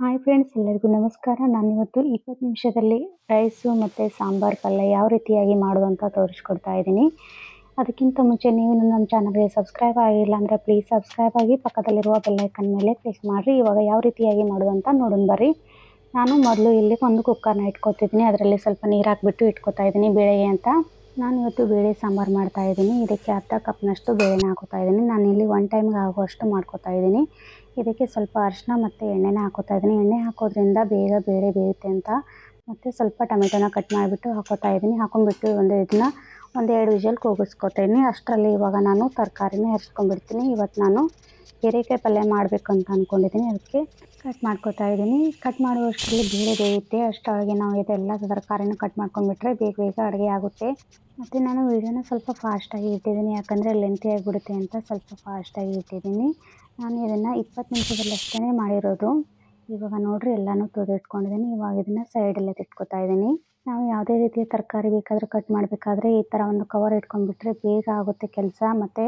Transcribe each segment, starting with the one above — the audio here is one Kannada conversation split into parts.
ಹಾಯ್ ಫ್ರೆಂಡ್ಸ್ ಎಲ್ಲರಿಗೂ ನಮಸ್ಕಾರ. ನಾನು ಇವತ್ತು ಇಪ್ಪತ್ತು ನಿಮಿಷದಲ್ಲಿ ರೈಸು ಮತ್ತು ಸಾಂಬಾರು ಪಲ್ಯ ಯಾವ ರೀತಿಯಾಗಿ ಮಾಡುವಂತ ತೋರಿಸ್ಕೊಡ್ತಾ ಇದ್ದೀನಿ. ಅದಕ್ಕಿಂತ ಮುಂಚೆ ನೀವು ನಮ್ಮ ಚಾನಲ್ಗೆ ಸಬ್ಸ್ಕ್ರೈಬ್ ಆಗಿಲ್ಲ ಅಂದರೆ ಪ್ಲೀಸ್ ಸಬ್ಸ್ಕ್ರೈಬ್ ಆಗಿ ಪಕ್ಕದಲ್ಲಿರುವ ಬೆಲ್ಲೈಕನ್ ಮೇಲೆ ಕ್ಲಿಕ್ ಮಾಡಿರಿ. ಇವಾಗ ಯಾವ ರೀತಿಯಾಗಿ ಮಾಡುವಂತ ನೋಡೋಣ ಬರ್ರಿ. ನಾನು ಮೊದಲು ಇಲ್ಲಿ ಒಂದು ಕುಕ್ಕರ್ನ ಇಟ್ಕೊತಿದ್ದೀನಿ. ಅದರಲ್ಲಿ ಸ್ವಲ್ಪ ನೀರು ಹಾಕ್ಬಿಟ್ಟು ಇಟ್ಕೊತಾ ಇದ್ದೀನಿ ಬೇಳೆಗೆ ಅಂತ. ನಾನು ಇವತ್ತು ಬೇಳೆ ಸಾಂಬಾರು ಮಾಡ್ತಾ ಇದ್ದೀನಿ. ಇದಕ್ಕೆ ಅರ್ಧ ಕಪ್ನಷ್ಟು ಬೇಳೆನ ಹಾಕೋತಾ ಇದ್ದೀನಿ. ನಾನು ಇಲ್ಲಿ ಒನ್ ಟೈಮ್ಗೆ ಆಗುವಷ್ಟು ಮಾಡ್ಕೋತಾ ಇದ್ದೀನಿ. ಇದಕ್ಕೆ ಸ್ವಲ್ಪ ಅರಿಶಿನ ಮತ್ತು ಎಣ್ಣೆನ ಹಾಕೋತಾ ಇದ್ದೀನಿ. ಎಣ್ಣೆ ಹಾಕೋದ್ರಿಂದ ಬೇಗ ಬೇಳೆ ಬೇಯುತ್ತೆ ಅಂತ. ಮತ್ತು ಸ್ವಲ್ಪ ಟೊಮೆಟೊನ ಕಟ್ ಮಾಡಿಬಿಟ್ಟು ಹಾಕೋತಾ ಇದ್ದೀನಿ. ಹಾಕೊಂಡ್ಬಿಟ್ಟು ಒಂದು ಇದನ್ನ ಒಂದೆರಡು ವಿಷಲ್ ಕೂಗಿಸ್ಕೊತಾ ಇದ್ದೀನಿ. ಅಷ್ಟರಲ್ಲಿ ಇವಾಗ ನಾನು ತರಕಾರಿನ ಹರ್ಸ್ಕೊಂಡ್ಬಿಡ್ತೀನಿ. ಇವತ್ತು ನಾನು ಹೀರೆಕಾಯಿ ಪಲ್ಯ ಮಾಡಬೇಕು ಅಂತ ಅಂದ್ಕೊಂಡಿದ್ದೀನಿ ಅದಕ್ಕೆ ಕಟ್ ಮಾಡ್ಕೊತಾ ಇದ್ದೀನಿ. ಕಟ್ ಮಾಡುವಷ್ಟರಲ್ಲಿ ಬೇಳೆ ಬೇಯುತ್ತೆ. ಅಷ್ಟರೊಳಗೆ ನಾವು ಇದೆಲ್ಲ ತರಕಾರಿನೂ ಕಟ್ ಮಾಡ್ಕೊಂಡ್ಬಿಟ್ರೆ ಬೇಗ ಬೇಗ ಅಡುಗೆ ಆಗುತ್ತೆ. ಮತ್ತು ನಾನು ವೀಡಿಯೋನ ಸ್ವಲ್ಪ ಫಾಸ್ಟಾಗಿ ಇಟ್ಟಿದ್ದೀನಿ. ಯಾಕಂದರೆ ಲೆಂತಿ ಆಗಿಬಿಡುತ್ತೆ ಅಂತ ಸ್ವಲ್ಪ ಫಾಸ್ಟಾಗಿ ಇಟ್ಟಿದ್ದೀನಿ. ನಾನು ಇದನ್ನು ಇಪ್ಪತ್ತು ನಿಮಿಷದಲ್ಲಷ್ಟೇ ಮಾಡಿರೋದು. ಇವಾಗ ನೋಡಿರಿ, ಎಲ್ಲನೂ ತೊಳೆದಿಟ್ಕೊಂಡಿದ್ದೀನಿ. ಇವಾಗ ಇದನ್ನು ಸೈಡಲ್ಲೇ ತಿಟ್ಕೊತಾ ಇದ್ದೀನಿ. ನಾವು ಯಾವುದೇ ರೀತಿಯ ತರಕಾರಿ ಬೇಕಾದರೂ ಕಟ್ ಮಾಡಬೇಕಾದ್ರೆ ಈ ಥರ ಒಂದು ಕವರ್ ಇಟ್ಕೊಂಡ್ಬಿಟ್ರೆ ಬೇಗ ಆಗುತ್ತೆ ಕೆಲಸ ಮತ್ತು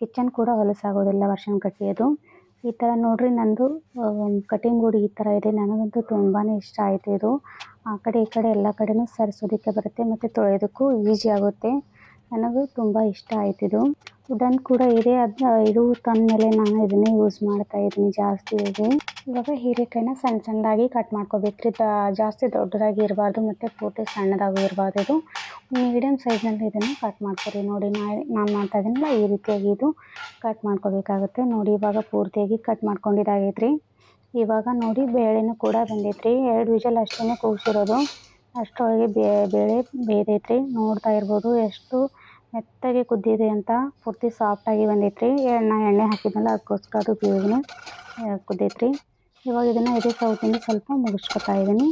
ಕಿಚನ್ ಕೂಡ ಹೊಲಸಾಗೋದಿಲ್ಲ ವರ್ಷನ್ ಕಟ್ಟಿಯೋದು. ಈ ಥರ ನೋಡಿರಿ ನನ್ನದು ಕಟಿಂಗ್ ಗುಡಿ ಈ ಥರ ಇದೆ. ನನಗಂತೂ ತುಂಬಾ ಇಷ್ಟ ಆಯಿತು ಇದು. ಆ ಕಡೆ ಈ ಕಡೆ ಎಲ್ಲ ಕಡೆಯೂ ಸರಿಸೋದಕ್ಕೆ ಬರುತ್ತೆ ಮತ್ತು ತೊಳೆಯೋದಕ್ಕೂ ಈಸಿ ಆಗುತ್ತೆ. ನನಗೂ ತುಂಬ ಇಷ್ಟ ಆಯ್ತು ಇದು. ಕೂಡ ಇದೆ. ಅದು ಇದು ತಂದಮೇಲೆ ನಾನು ಇದನ್ನೇ ಯೂಸ್ ಮಾಡ್ತಾ ಇದ್ದೀನಿ ಜಾಸ್ತಿ ಇದೆ ಇವಾಗ ಹೀರೆಕಾಯಿನ ಸಣ್ಣ ಸಣ್ಣದಾಗಿ ಕಟ್ ಮಾಡ್ಕೋಬೇಕ್ರಿ ಜಾಸ್ತಿ ದೊಡ್ಡದಾಗಿ ಇರಬಾರ್ದು ಮತ್ತು ಪೂರ್ತಿ ಸಣ್ಣದಾಗೂ ಇರಬಾರ್ದು ಇದು. ಮೀಡಿಯಮ್ ಸೈಜ್ನಲ್ಲಿ ಇದನ್ನು ಕಟ್ ಮಾಡ್ಕೊರಿ ನೋಡಿ. ನಾನು ಮಾಡ್ತಾ ಇದ್ದೀನಲ್ಲ, ಈ ರೀತಿಯಾಗಿ ಇದು ಕಟ್ ಮಾಡ್ಕೋಬೇಕಾಗುತ್ತೆ. ನೋಡಿ, ಇವಾಗ ಪೂರ್ತಿಯಾಗಿ ಕಟ್ ಮಾಡ್ಕೊಂಡಿದ್ದಾಗೈತ್ರಿ ಇವಾಗ ನೋಡಿ, ಬೇಳೆನೂ ಕೂಡ ಬಂದೈತ್ರಿ ಎರಡು ವಿಜಲ್ ಅಷ್ಟೇ ಕೂಗಿಸಿರೋದು ಅಷ್ಟರೊಳಗೆ ಬೇಳೆ ಬೇಯ್ದೈತ್ರಿ ನೋಡ್ತಾ ಇರ್ಬೋದು ಎಷ್ಟು ಮೆತ್ತಗೆ ಕುದ್ದಿದೆ ಅಂತ. ಪೂರ್ತಿ ಸಾಫ್ಟಾಗಿ ಬಂದೈತ್ರಿ. ಎಣ್ಣೆ ಎಣ್ಣೆ ಹಾಕಿದ್ನಲ್ಲ ಅದಕ್ಕೋಸ್ಕರ ಅದು ಬೇಗನೆ ಕುದ್ದೈತ್ರಿ. ಇವಾಗ ಇದನ್ನು ಇದೇ ಸೌತಿಂದ ಸ್ವಲ್ಪ ಮುಗಿಸ್ಕೊತಾ ಇದ್ದೀನಿ.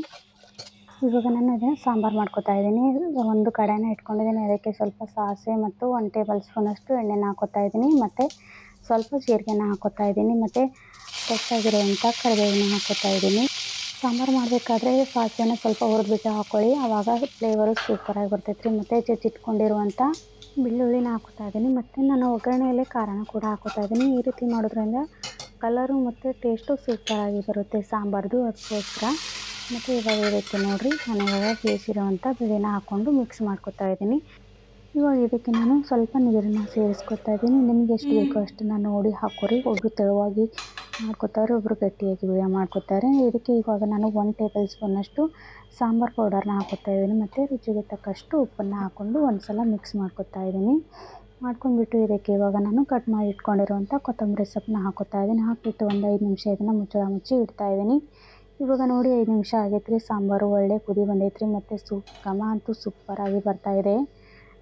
ಇವಾಗ ನಾನು ಅದನ್ನು ಸಾಂಬಾರು ಮಾಡ್ಕೊತಾ ಇದ್ದೀನಿ. ಒಂದು ಕಡೆನ ಇಟ್ಕೊಂಡಿದ್ದೀನಿ. ಅದಕ್ಕೆ ಸ್ವಲ್ಪ ಸಾಸಿವೆ ಮತ್ತು ಒನ್ ಟೇಬಲ್ ಸ್ಪೂನಷ್ಟು ಎಣ್ಣೆನ ಹಾಕೋತಾ ಇದ್ದೀನಿ. ಮತ್ತು ಸ್ವಲ್ಪ ಜೀರಿಗೆನ ಹಾಕೋತಾ ಇದ್ದೀನಿ. ಮತ್ತು ಫ್ರೆಶ್ ಕರಿಬೇವಿನ ಹಾಕೋತಾ ಇದ್ದೀನಿ. ಸಾಂಬಾರು ಮಾಡಬೇಕಾದ್ರೆ ಸಾಸಿವೆನ ಸ್ವಲ್ಪ ಹುರಿದ್ಬಿಟ್ಟು ಹಾಕ್ಕೊಳ್ಳಿ ಆವಾಗ ಫ್ಲೇವರು ಸೂಪರಾಗಿ ಬರ್ತೈತೆ ರೀ ಮತ್ತು ಜಜ್ಜಿಟ್ಕೊಂಡಿರುವಂಥ ಬೆಳ್ಳುಳ್ಳಿನ ಹಾಕೋತಾ ಇದ್ದೀನಿ ಮತ್ತು ನಾನು ಒಗ್ಗರಣೆಯಲ್ಲಿ ಖಾರನ ಕೂಡ ಹಾಕೋತಾ ಇದ್ದೀನಿ ಈ ರೀತಿ ಮಾಡೋದ್ರಿಂದ ಕಲರು ಮತ್ತು ಟೇಸ್ಟು ಸೂಪರಾಗಿ ಬರುತ್ತೆ ಸಾಂಬಾರ್ದು. ಅದಕ್ಕೋಸ್ಕರ ಮತ್ತು ಇವಾಗ ಇದಕ್ಕೆ ನೋಡಿರಿ ನಾನು ಇವಾಗ ಬೇಯಿಸಿರೋವಂಥ ಬೆಳೆನ ಹಾಕ್ಕೊಂಡು ಮಿಕ್ಸ್ ಮಾಡ್ಕೊತಾ ಇದ್ದೀನಿ ಇವಾಗ ಇದಕ್ಕೆ ನಾನು ಸ್ವಲ್ಪ ನೀರನ್ನು ಸೇರಿಸ್ಕೊತಾ ಇದ್ದೀನಿ ನಿಮಗೆ ಎಷ್ಟು ಬೇಕೋ ಅಷ್ಟನ್ನು ನೋಡಿ ಹಾಕೋರಿ. ಒಬ್ಬರು ತೆಳುವಾಗಿ ಮಾಡ್ಕೊತಾರೆ ಒಬ್ಬರು ಗಟ್ಟಿಯಾಗಿ ಬೇಳೆ ಮಾಡ್ಕೊತಾರೆ. ಇದಕ್ಕೆ ಇವಾಗ ನಾನು ಒನ್ ಟೇಬಲ್ ಸ್ಪೂನಷ್ಟು ಸಾಂಬಾರು ಪೌಡರ್ನ ಹಾಕ್ಕೋತಾ ಇದ್ದೀನಿ. ಮತ್ತು ರುಚಿಗೆ ತಕ್ಕಷ್ಟು ಉಪ್ಪನ್ನು ಹಾಕ್ಕೊಂಡು ಒಂದು ಸಲ ಮಿಕ್ಸ್ ಮಾಡ್ಕೊತಾ ಇದ್ದೀನಿ. ಮಾಡ್ಕೊಂಡ್ಬಿಟ್ಟು ಇದಕ್ಕೆ ಇವಾಗ ನಾನು ಕಟ್ ಮಾಡಿ ಇಟ್ಕೊಂಡಿರುವಂಥ ಕೊತ್ತಂಬರಿ ಸೊಪ್ಪನ್ನ ಹಾಕೋತಾ ಇದ್ದೀನಿ. ಹಾಕಿಬಿಟ್ಟು ಒಂದು ಐದು ನಿಮಿಷ ಇದನ್ನು ಮುಚ್ಚಳ ಮುಚ್ಚಿ ಇಡ್ತಾ ಇದ್ದೀನಿ. ಇವಾಗ ನೋಡಿ ಐದು ನಿಮಿಷ ಆಗೈತೆ ರೀ ಸಾಂಬಾರು ಒಳ್ಳೆ ಕುದಿ ಬಂದೈತೆ ರೀ ಮತ್ತು ಸೂಪ್ ಘಮ ಅಂತೂ ಸೂಪರಾಗಿ ಬರ್ತಾಯಿದೆ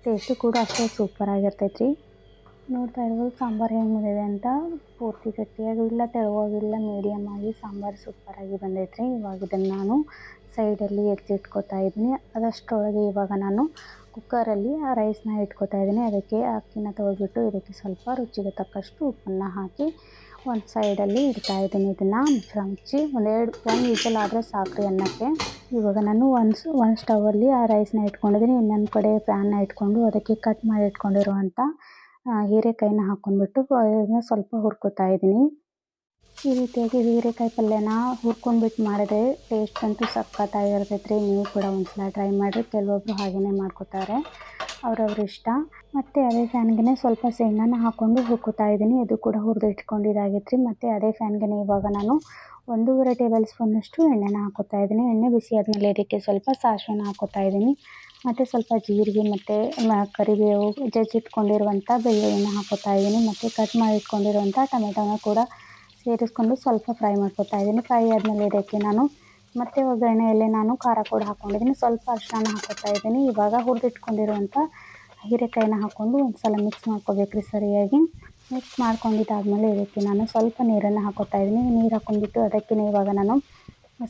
ಟೇಸ್ಟು ಕೂಡ ಅಷ್ಟೇ ಸೂಪರಾಗಿರ್ತೈತೆ ರೀ ನೋಡ್ತಾ ಇರ್ಬೋದು ಸಾಂಬಾರು ಹೆಂಗೆ ಬಂದಿದೆ ಅಂತ. ಪೂರ್ತಿ ಗಟ್ಟಿಯಾಗೂ ಇಲ್ಲ ತೆಳುವಾಗಿಲ್ಲ ಮೀಡಿಯಮ್ ಆಗಿ ಸಾಂಬಾರು ಸೂಪರಾಗಿ ಬಂದೈತೆ ರೀ ಇವಾಗ ಇದನ್ನು ನಾನು ಸೈಡಲ್ಲಿ ಎತ್ತಿಟ್ಕೊತಾ ಇದ್ದೀನಿ. ಅದಷ್ಟರೊಳಗೆ ಇವಾಗ ನಾನು ಕುಕ್ಕರಲ್ಲಿ ಆ ರೈಸ್ನ ಇಟ್ಕೊತಾ ಇದ್ದೀನಿ. ಅದಕ್ಕೆ ಅಕ್ಕಿನ ತೊಳೆದ್ಬಿಟ್ಟು ಇದಕ್ಕೆ ಸ್ವಲ್ಪ ರುಚಿಗೆ ತಕ್ಕಷ್ಟು ಉಪ್ಪನ್ನು ಹಾಕಿ ಒಂದು ಸೈಡಲ್ಲಿ ಇಡ್ತಾ ಇದ್ದೀನಿ ಇದನ್ನು. ಮುಚ್ಚಳ ಮುಚ್ಚಿ ಒಂದೆರಡು ಒಂದು ವಿಷಲ್ ಆದರೆ ಸಾಕು ಅನ್ನಕ್ಕೆ. ಇವಾಗ ನಾನು ಒಂದು ಒಂದು ಸ್ಟವಲ್ಲಿ ಆ ರೈಸ್ನ ಇಟ್ಕೊಂಡಿದ್ದೀನಿ. ಇನ್ನೊಂದು ಕಡೆ ಪ್ಯಾನ್ನ ಇಟ್ಕೊಂಡು ಅದಕ್ಕೆ ಕಟ್ ಮಾಡಿ ಇಟ್ಕೊಂಡಿರುವಂಥ ಹೀರೆಕಾಯಿನ ಹಾಕ್ಕೊಂಡ್ಬಿಟ್ಟು ಅದನ್ನ ಸ್ವಲ್ಪ ಹುರ್ಕೋತಾ ಇದ್ದೀನಿ. ಈ ರೀತಿಯಾಗಿ ಹೀರೆಕಾಯಿ ಪಲ್ಯನ ಹುರ್ಕೊಂಡ್ಬಿಟ್ಟು ಮಾಡಿದ್ರೆ ಟೇಸ್ಟ್ ಅಂತೂ ಸಕ್ಕತ್ತಾಗಿರ್ತೈತ್ರಿ ರೀ ನೀವು ಕೂಡ ಒಂದ್ಸಲ ಟ್ರೈ ಮಾಡಿರಿ ಕೆಲವೊಬ್ಬರು ಹಾಗೆಯೇ ಮಾಡ್ಕೋತಾರೆ. ಅವ್ರವ್ರ ಇಷ್ಟ. ಮತ್ತು ಅದೇ ಫ್ಯಾನ್ಗೆ ಸ್ವಲ್ಪ ಶೇಂಗಾನ ಹಾಕ್ಕೊಂಡು ಹುರ್ಕೋತಾ ಇದ್ದೀನಿ. ಅದು ಕೂಡ ಹುರಿದು ಇಟ್ಕೊಂಡಿದ್ದಾಗೈತೆ ರೀ ಮತ್ತು ಅದೇ ಫ್ಯಾನ್ಗೆ ಇವಾಗ ನಾನು ಒಂದೂವರೆ ಟೇಬಲ್ ಸ್ಪೂನಷ್ಟು ಎಣ್ಣೆನ ಹಾಕೋತಾ ಇದ್ದೀನಿ. ಎಣ್ಣೆ ಬಿಸಿ ಆದಮೇಲೆ ಇದಕ್ಕೆ ಸ್ವಲ್ಪ ಸಾಸಿವೆನ ಹಾಕೋತಾ ಇದ್ದೀನಿ. ಮತ್ತು ಸ್ವಲ್ಪ ಜೀರಿಗೆ ಮತ್ತು ಕರಿಬೇವು ಜಜ್ಜಿಟ್ಕೊಂಡಿರುವಂಥ ಬೆಳ್ಳುಳ್ಳಿನ ಹಾಕೋತಾ ಇದ್ದೀನಿ. ಮತ್ತು ಕಟ್ ಮಾಡಿ ಇಟ್ಕೊಂಡಿರುವಂಥ ಟೊಮೆಟೊನ ಕೂಡ ಸೇರಿಸ್ಕೊಂಡು ಸ್ವಲ್ಪ ಫ್ರೈ ಮಾಡ್ಕೊತಾ ಇದ್ದೀನಿ. ಫ್ರೈ ಆದಮೇಲೆ ಇದಕ್ಕೆ ನಾನು ಮತ್ತು ಒಗ್ಗರಣೆಯಲ್ಲಿ ನಾನು ಖಾರ ಕೂಡ ಹಾಕ್ಕೊಂಡಿದ್ದೀನಿ ಸ್ವಲ್ಪ ಅರಿಶಿನ ಹಾಕೋತಾ ಇದ್ದೀನಿ. ಇವಾಗ ಹುರಿದಿಟ್ಕೊಂಡಿರುವಂಥ ಹೀರೆಕಾಯಿನ ಹಾಕ್ಕೊಂಡು ಒಂದು ಸಲ ಮಿಕ್ಸ್ ಮಾಡ್ಕೋಬೇಕು ರೀ ಸರಿಯಾಗಿ. ಮಿಕ್ಸ್ ಮಾಡ್ಕೊಂಡಿದ್ದಾದಮೇಲೆ ಇದಕ್ಕೆ ನಾನು ಸ್ವಲ್ಪ ನೀರನ್ನು ಹಾಕೋತಾ ಇದ್ದೀನಿ. ನೀರು ಹಾಕ್ಕೊಂಡ್ಬಿಟ್ಟು ಅದಕ್ಕೆ ಇವಾಗ ನಾನು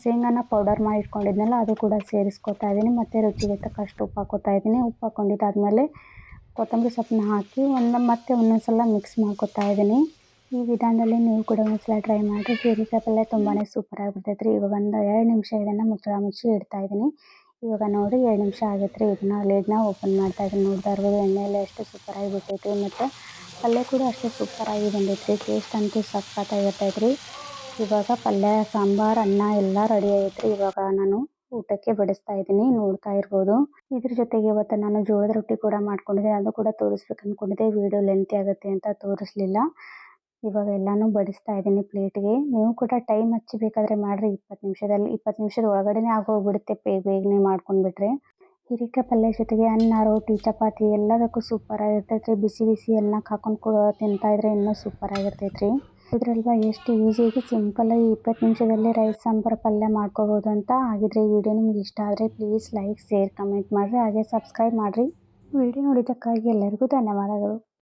ಶೇಂಗಾನ ಪೌಡರ್ ಮಾಡಿ ಇಟ್ಕೊಂಡಿದ್ನಲ್ಲ ಅದು ಕೂಡ ಸೇರಿಸ್ಕೊತಾ ಇದ್ದೀನಿ. ಮತ್ತು ರುಚಿಗೆ ತಕ್ಕಷ್ಟು ಉಪ್ಪು ಹಾಕೋತಾ ಇದ್ದೀನಿ. ಉಪ್ಪು ಹಾಕ್ಕೊಂಡಿದ್ದಾದಮೇಲೆ ಕೊತ್ತಂಬರಿ ಸೊಪ್ಪನ್ನ ಹಾಕಿ ಒಂದು ಮತ್ತೆ ಒಂದೊಂದು ಸಲ ಮಿಕ್ಸ್ ಮಾಡ್ಕೊತಾ ಇದ್ದೀನಿ. ಈ ವಿಧಾನದಲ್ಲಿ ನೀವು ಕೂಡ ಒಂದ್ಸಲ ಟ್ರೈ ಮಾಡಿ ಹೀರೆಕಾಯಿ ಪಲ್ಯ ತುಂಬಾ ಸೂಪರಾಗಿ ಬರ್ತೈತೆ ರೀ ಇವಾಗ ಒಂದು ಎರಡು ನಿಮಿಷ ಇದನ್ನು ಮುಚ್ಚಳ ಮುಚ್ಚಿ ಇಡ್ತಾ ಇದ್ದೀನಿ. ಇವಾಗ ನೋಡಿ, ಎರಡು ನಿಮಿಷ ಆಗೈತೆ ರೀ ಇದನ್ನ ಲೇಡ್ನ ಓಪನ್ ಮಾಡ್ತಾ ಇದ್ದೀನಿ. ನೋಡ್ತಾ ಇರ್ಬೋದು, ಎಣ್ಣೆಯಲ್ಲಿ ಎಷ್ಟು ಸೂಪರಾಗಿ ಬಿಟ್ಟೈತೆ ಮತ್ತು ಪಲ್ಯ ಕೂಡ ಅಷ್ಟು ಸೂಪರಾಗಿ ಬಂದೈತೆ ರೀ ಟೇಸ್ಟ್ ಅಂತೂ ಸಕ್ಕತ್ತಾಗಿರ್ತೈತೆ ರೀ ಇವಾಗ ಪಲ್ಯ, ಸಾಂಬಾರ್, ಅನ್ನ ಎಲ್ಲ ರೆಡಿ ಆಯ್ತ್ರಿ ಇವಾಗ ನಾನು ಊಟಕ್ಕೆ ಬಡಿಸ್ತಾ ಇದ್ದೀನಿ, ನೋಡ್ತಾ ಇರ್ಬೋದು. ಇದ್ರ ಜೊತೆಗೆ ಇವತ್ತು ನಾನು ಜೋಳದ ರೊಟ್ಟಿ ಕೂಡ ಮಾಡ್ಕೊಂಡಿದ್ದೆ. ಅದು ಕೂಡ ತೋರಿಸ್ಬೇಕು ಅಂದ್ಕೊಂಡಿದ್ದೆ ವಿಡಿಯೋ ಲೆಂತಿ ಆಗುತ್ತೆ ಅಂತ ತೋರಿಸ್ಲಿಲ್ಲ. ಇವಾಗ ಎಲ್ಲಾನು ಬಡಿಸ್ತಾ ಇದ್ದೀನಿ ಪ್ಲೇಟ್ಗೆ ನೀವು ಕೂಡ ಟೈಮ್ ಹಚ್ಚಬೇಕಾದ್ರೆ ಮಾಡ್ರಿ. ಇಪ್ಪತ್ತು ನಿಮಿಷದಲ್ಲಿ, ಇಪ್ಪತ್ತು ನಿಮಿಷದ ಒಳಗಡೆನೆ ಆಗೋಗ್ಬಿಡುತ್ತೆ. ಬೇಗ ಬೇಗನೆ ಮಾಡ್ಕೊಂಡ್ಬಿಟ್ರೆ. ಹಿರಿಕಾಯಿ ಪಲ್ಯ ಜೊತೆಗೆ ಅನ್ನ, ರೋಟಿ, ಚಪಾತಿ ಎಲ್ಲದಕ್ಕೂ ಸೂಪರ್ ಆಗಿರ್ತೈತ್ರಿ. ಬಿಸಿ ಬಿಸಿ ಎಲ್ಲ ಹಾಕೊಂಡು ಕೂಡ ತಿಂತಾ ಇದ್ರೆ ಇನ್ನೂ ಸೂಪರ್ ಆಗಿರ್ತೈತ್ರಿ. ಇದ್ರಲ್ವಾ ಎಷ್ಟು ಈಸಿಯಾಗಿ ಆಗಿ ಇಪ್ಪತ್ತು ನಿಮಿಷದಲ್ಲಿ ರೈಸ್ ಸಾಂಬಾರ್ ಪಲ್ಯ ಮಾಡ್ಕೋಬೋದು ಅಂತ ಹಾಗಿದ್ರೆ ವಿಡಿಯೋ ನಿಮ್ಗೆ ಇಷ್ಟ ಆದರೆ ಪ್ಲೀಸ್ ಲೈಕ್ ಶೇರ್ ಕಮೆಂಟ್ ಮಾಡಿರಿ. ಹಾಗೆ ಸಬ್ಸ್ಕ್ರೈಬ್ ಮಾಡಿರಿ. ವಿಡಿಯೋ ನೋಡಿದ್ದಕ್ಕಾಗಿ ಎಲ್ಲರಿಗೂ ಧನ್ಯವಾದಗಳು.